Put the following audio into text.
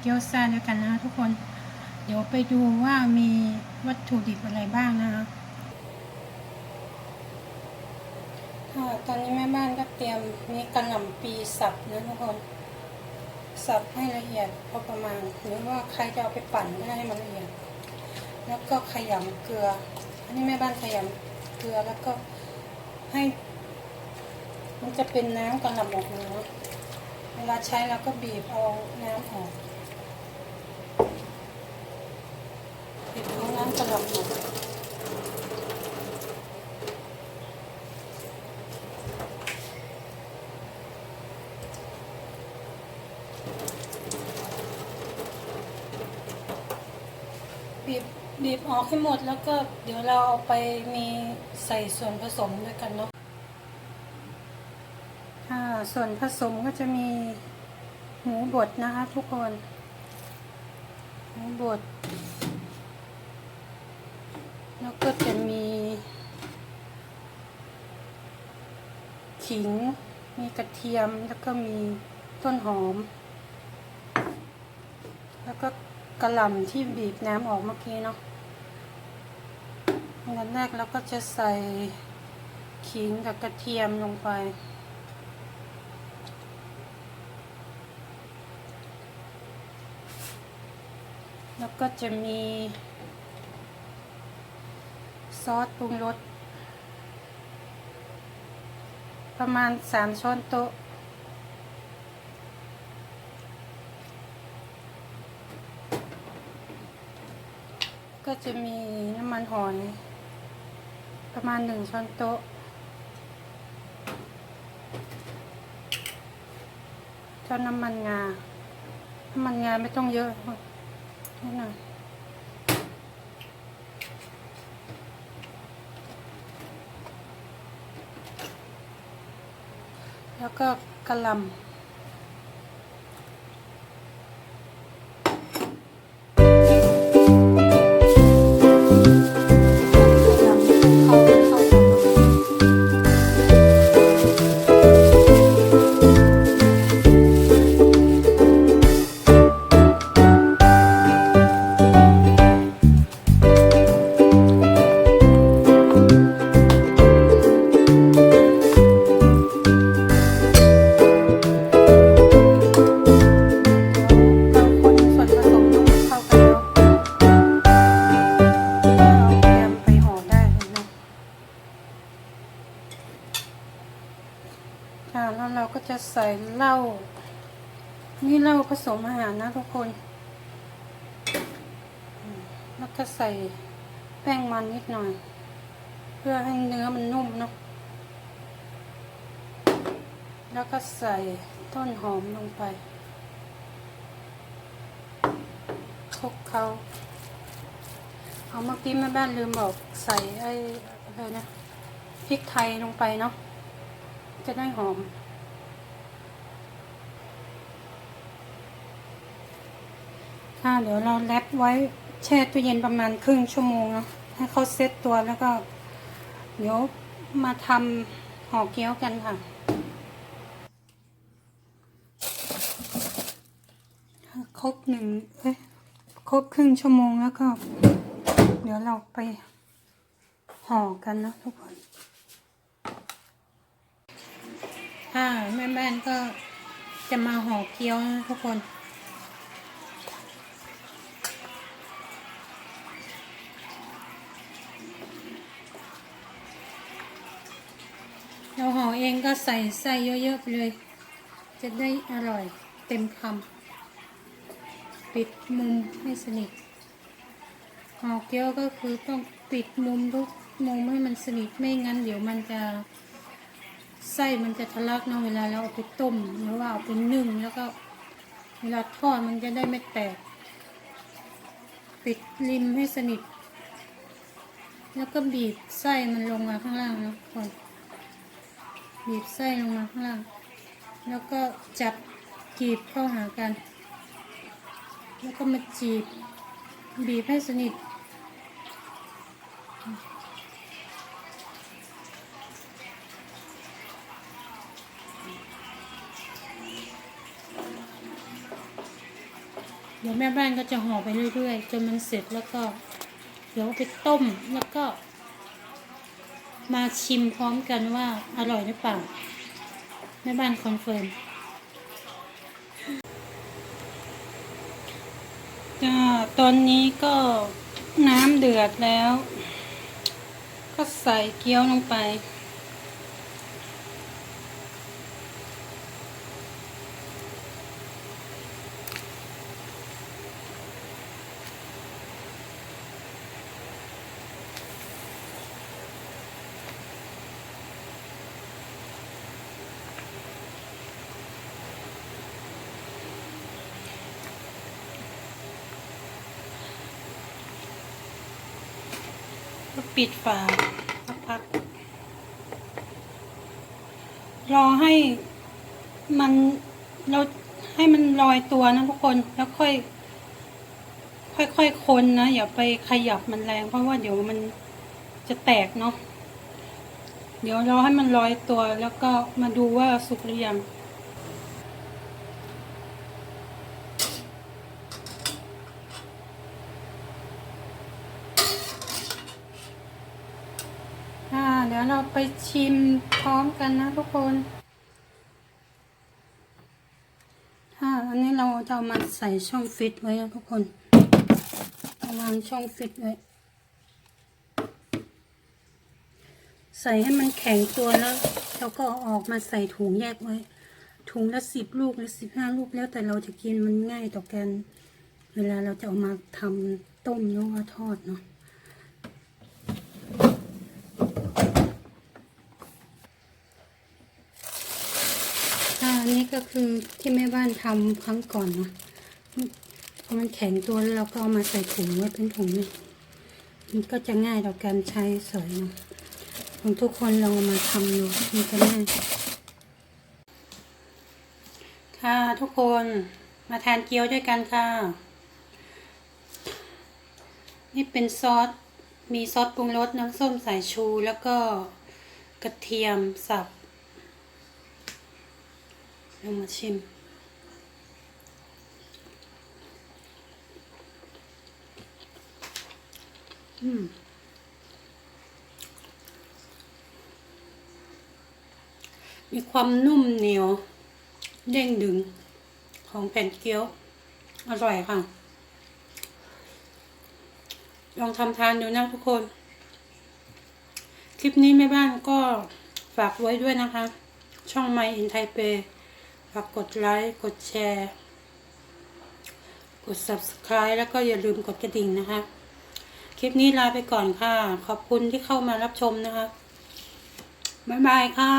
เกลซ่าด้วยกันนะทุกคน เดี๋ยวไปดูว่ามีวัตถุดิบอะไรบ้างนะคะค่ะตอนนี้แม่บ้านก็เตรียมมีกระหล่ำปีสับนะทุกคนสับให้ละเอียดพอประมาณ หรือว่าใครจะเอาไปปั่นก็ได้ให้มันละเอียด แล้วก็ขยำเกลือ อันนี้แม่บ้านขยำเกลือแล้วก็ให้ มันจะเป็นน้ำกระหล่ำออกมา เวลาใช้เราก็บีบเอาน้ำออกบีบเอาน้ำกระหล่ำออกบีบบีบออกให้หมดแล้วก็เดี๋ยวเราเอาไปมีใส่ส่วนผสมด้วยกันเนาะ ส่วนผสมก็จะมีหมูบดนะคะทุกคน หมูบด แล้วก็จะมีขิง มีกระเทียม แล้วก็มีต้นหอม แล้วก็กระหล่ำที่บีบน้ำออกเมื่อกี้เนาะอันแรกเราก็จะใส่ขิงกับกระเทียมลงไป แล้วก็จะมีซอสปรุงรสประมาณสามช้อนโต๊ะ ก็จะมีน้ำมันหอยประมาณหนึ่งช้อนโต๊ะเจ้าน้ำมันงา น้ำมันงาไม่ต้องเยอะ นิดหน่อยแล้วก็กระลำ แล้วเราก็จะใส่เหล้า นี่เหล้าผสมอาหารนะทุกคน แล้วก็ใส่แป้งมันนิดหน่อย เพื่อให้เนื้อมันนุ่มเนาะ แล้วก็ใส่ต้นหอมลงไปคลุกเขาเอาเมื่อกี้แม่บ้านลืมบอกใส่ไอ้อะไรนะพริกไทยลงไปเนาะ จะได้หอม ค่ะเดี๋ยวเราแรปไว้แช่ตู้เย็นประมาณครึ่งชั่วโมงเนาะให้เขาเซ็ตตัวแล้วก็ เดี๋ยวมาทำห่อเกี๊ยวกันค่ะ ครบหนึ่งเอ้ยครบครึ่งชั่วโมงแล้วก็ เดี๋ยวเราไปห่อกันนะทุกคน ค่ะแม่แม่ก็จะมาห่อเกี๊ยวทุกคน เราห่อเองก็ใส่ไส้เยอะๆไปเลย จะได้อร่อยเต็มคำปิดมุมให้สนิทห่อเกี๊ยวก็คือต้องปิดมุมทุกมุมให้มันสนิทไม่งั้นเดี๋ยวมันจะ ไส้มันจะทะลักเนาะเวลาเราเอาไปต้มหรือว่าเอาไปนึ่งแล้วก็ เวลาทอดมันจะได้ไม่แตก ปิดริมให้สนิท แล้วก็บีบไส้มันลงมาข้างล่างนะคนบีบไส้ลงมาข้างล่าง แล้วก็จับกีบเข้าหากัน แล้วก็มาจีบ บีบให้สนิท เดี๋ยวแม่บ้านก็จะห่อไปเรื่อยๆจนมันเสร็จแล้วก็ เดี๋ยวไปต้มแล้วก็ มาชิมพร้อมกันว่าอร่อยหรือเปล่าแม่บ้านคอนเฟิร์มก็ตอนนี้ก็น้ำเดือดแล้ว ก็ใส่เกี๊ยวลงไป ปิดฝาสักพัก รอให้มันเราให้มันลอยตัวนะทุกคนแล้วค่อย ค่อยๆคนนะอย่าไปขยับมันแรงเพราะว่าเดี๋ยวมันจะแตกเนาะเดี๋ยวรอให้มันลอยตัวแล้วก็มาดูว่าสุกหรือยัง อ่า เราไปชิมพร้อมกันนะทุกคนอ่าอันนี้เราจะเอามาใส่ช่องฟิตไว้นะทุกคนเอาวางช่องฟิตไว้ ใส่ให้มันแข็งตัวแล้วเราก็เอาออกมาใส่ถุงแยกไว้ ถุงละสิบลูกหรือสิบห้าลูกแล้วแต่เราจะกินมันง่ายต่อกัน เวลาเราจะเอามาทำต้มหรือว่าทอดเนาะ อ่าอั นี้ก็คือที่แม่บ้านทำครั้งก่อนเนาะพอมันแข็งตัวแล้วเราก็เอามาใส่ถุงไว้เป็นถุงนี่มันก็จะง่ายต่อการใช้สอยเนาะของทุกคนลองมาทำดูมันจะง่ายค่ะทุกคนมาทานเกี๊ยวด้วยกันค่ะ นี่เป็นซอส มีซอสปรุงรสน้ำส้มสายชูแล้วก็กระเทียมสับ ลองมาชิม อืมมีความนุ่มเหนียว เด้งดึงของแผ่นเกี๊ยว อร่อยค่ะ ลองทำทานดูนะทุกคน คลิปนี้แม่บ้านก็ฝากไว้ด้วยนะคะ ช่องไมอินไทเป ฝากกดไลค์ กดแชร์ กด subscribe แล้วก็อย่าลืมกดกระดิ่งนะคะ คลิปนี้ลาไปก่อนค่ะ ขอบคุณที่เข้ามารับชมนะคะ บ๊ายบายค่ะ